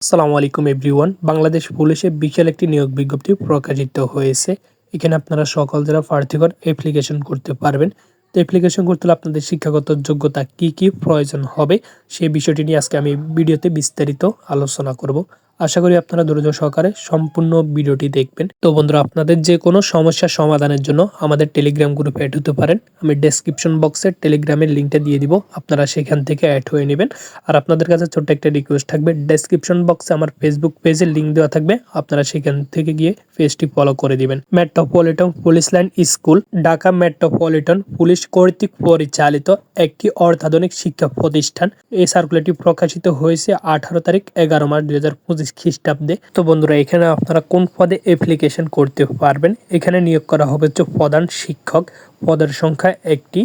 আসসালামু আলাইকুম এভরিওয়ান। বাংলাদেশ পুলিশে বিশাল একটি নিয়োগ বিজ্ঞপ্তি প্রকাশিত হয়েছে। এখানে আপনারা সকল যারা প্রার্থীগণ অ্যাপ্লিকেশন করতে পারবেন। তো অ্যাপ্লিকেশন করতে হলে আপনাদের শিক্ষাগত যোগ্যতা কি কি প্রয়োজন হবে সেই বিষয়টি নিয়ে আজকে আমি ভিডিওতে বিস্তারিত আলোচনা করব। আশা করি আপনারা ধৈর্য সহকারে সম্পূর্ণ ভিডিওটি দেখবেন। তো বন্ধুরা, আপনাদের যে কোনো সমস্যা সমাধানের জন্য আমাদের টেলিগ্রাম গ্রুপে অ্যাড হতে পারেন। আমি ডেসক্রিপশন বক্সে টেলিগ্রামের লিঙ্কটা দিয়ে দিব। আপনারা সেখান থেকে অ্যাড হয়ে নেবেন। আর আপনাদের কাছে ছোট্ট একটা রিকোয়েস্ট থাকবে। ডেসক্রিপশন বক্সে আমার ফেসবুক পেজের লিঙ্ক দেওয়া থাকবে। আপনারা সেখান থেকে গিয়ে পেজটি ফলো করে দিবেন। Metropolitan police line school Dhaka metropolitan police কর্তৃক পরিচালিত একটি অর্থাধুনিক শিক্ষা প্রতিষ্ঠান। এই সার্কুলারটি প্রকাশিত হয়েছে আঠারো তারিখ, এগারো মার্চ দুই হাজার পঁচিশ। খ্রিস্টাব্দে তো বন্ধুরা, এখানে আপনারা কোন পদে অ্যাপ্লিকেশন করতে পারবেন? এখানে নিয়োগ করা হবে হচ্ছে প্রধান শিক্ষক। পদের সংখ্যা একটি।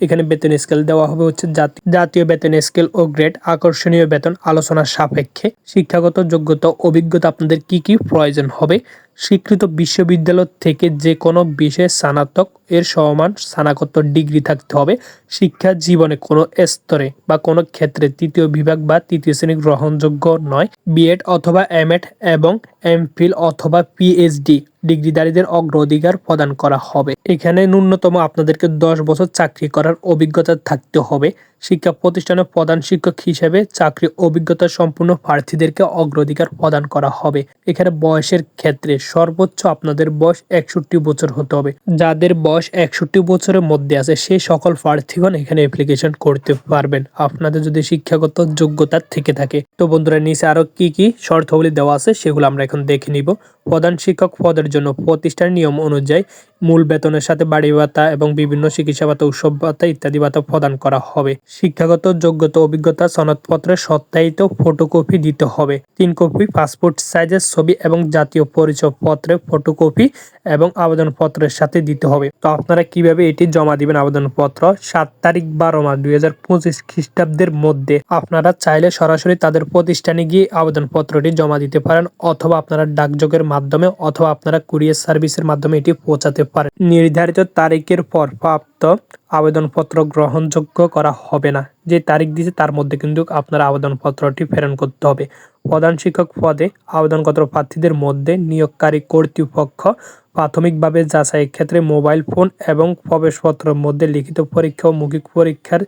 এখানে বেতন স্কেল দেওয়া হবে হচ্ছে জাতীয় বেতন স্কেল ও গ্রেড আকর্ষণীয় বেতন আলোচনার সাপেক্ষে। শিক্ষাগত যোগ্যতা, অভিজ্ঞতা আপনাদের কি কি প্রয়োজন হবে? স্বীকৃত বিশ্ববিদ্যালয় থেকে যে কোনো বিষয়ে স্নাতক এর সমান স্নাতকোত্তর ডিগ্রি থাকতে হবে শিক্ষা জীবনে কোনো স্তরে বা কোনো ক্ষেত্রে তৃতীয় বিভাগ বা তৃতীয় শ্রেণি গ্রহণযোগ্য নয়। বিএড অথবা এমএড এবং এমফিল অথবা পিএইচডি ডিগ্রিধারীদের অগ্রাধিকার প্রদান করা হবে। এখানে ন্যূনতম আপনাদেরকে দশ বছর চাকরি করার অভিজ্ঞতা থাকতে হবে। শিক্ষা প্রতিষ্ঠানের প্রধান শিক্ষক হিসেবে চাকরি অভিজ্ঞতা সম্পূর্ণ প্রার্থীদেরকে অগ্রাধিকার প্রদান করা হবে। এখানে বয়সের ক্ষেত্রে সর্বোচ্চ আপনাদের বয়স একষট্টি বছর হতে হবে। যাদের বয়স একষট্টি বছরের মধ্যে আছে সেই সকল প্রার্থীগণ এখানে অ্যাপ্লিকেশন করতে পারবেন। আপনাদের যদি শিক্ষাগত যোগ্যতা থেকে থাকে। তো বন্ধুরা, নিচে আরও কি কি শর্তাবলী দেওয়া আছে, সেগুলো আমরা এখন দেখে নিব। প্রধান শিক্ষক পদের জন্য প্রতিষ্ঠানের নিয়ম অনুযায়ী মূল বেতনের সাথে বাড়ি ভাতা এবং বিভিন্ন চিকিৎসা ভাতা, উৎসব ভাতা ইত্যাদি ভাতা প্রদান করা হবে। শিক্ষাগত যোগ্যতা, অভিজ্ঞতা, সনদপত্রের সত্যায়িত ফটোকপি দিতে হবে। তিন কপি পাসপোর্ট সাইজের ছবি এবং জাতীয় পরিচয় পত্রের ফটোকপি এবং আবেদনপত্রের সাথে দিতে হবে। তো আপনারা কীভাবে এটি জমা দিবেন আবেদনপত্র? সাত তারিখ বারো মাস দুই হাজার পঁচিশ খ্রিস্টাব্দের মধ্যে আপনারা চাইলে সরাসরি তাদের প্রতিষ্ঠানে গিয়ে আবেদনপত্রটি জমা দিতে পারেন অথবা আপনারা ডাকযোগের মাধ্যমে অথবা আপনারা কুরিয়ার সার্ভিসের মাধ্যমে এটি পৌঁছাতে পারেন। নির্ধারিত তারিখের পর প্রাপ্ত আবেদনপত্র গ্রহণযোগ্য করা হবে না। যে তারিখ দিয়েছে তার মধ্যে কিন্তু আপনার আবেদনপত্রটি প্রেরণ করতে হবে। প্রধান শিক্ষক পদে আবেদনপত্র প্রার্থীদের মধ্যে নিয়োগকারী কর্তৃপক্ষ প্রাথমিকভাবে যাচাইয়ের ক্ষেত্রে মোবাইল ফোন এবং প্রবেশপত্রের মধ্যে লিখিত পরীক্ষা ও মৌখিক পরীক্ষার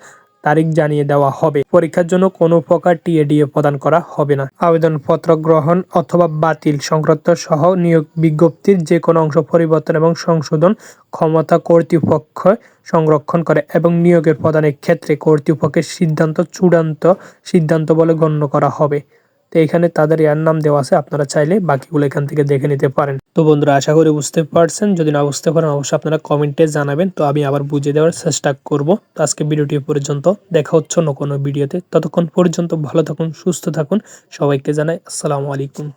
তারিখ জানিয়ে দেওয়া হবে। পরীক্ষার জন্য কোনো প্রকার টিএডিএ প্রদান করা হবে না। আবেদনপত্র গ্রহণ অথবা বাতিল সংক্রান্ত সহ নিয়োগ বিজ্ঞপ্তির যে কোনো অংশ পরিবর্তন এবং সংশোধন ক্ষমতা কর্তৃপক্ষ সংরক্ষণ করে এবং নিয়োগের প্রদানের ক্ষেত্রে কর্তৃপক্ষের সিদ্ধান্ত চূড়ান্ত সিদ্ধান্ত বলে গণ্য করা হবে। তো এখানে তাদের এয়ার নাম দেওয়া আছে, আপনারা চাইলে বাকিগুলো এখান থেকে দেখে নিতে পারেন। তো বন্ধুরা, আশা করি বুঝতে পারছেন। যদি না বুঝতে পারেন, অবশ্যই আপনারা কমেন্টে জানাবেন। তো আমি আবার বুঝিয়ে দেওয়ার চেষ্টা করব। তো আজকে ভিডিওটি পর্যন্ত। দেখা হচ্ছে অন্য কোনো ভিডিওতে। ততক্ষণ পর্যন্ত ভালো থাকুন, সুস্থ থাকুন। সবাইকে জানাই আসসালামু আলাইকুম।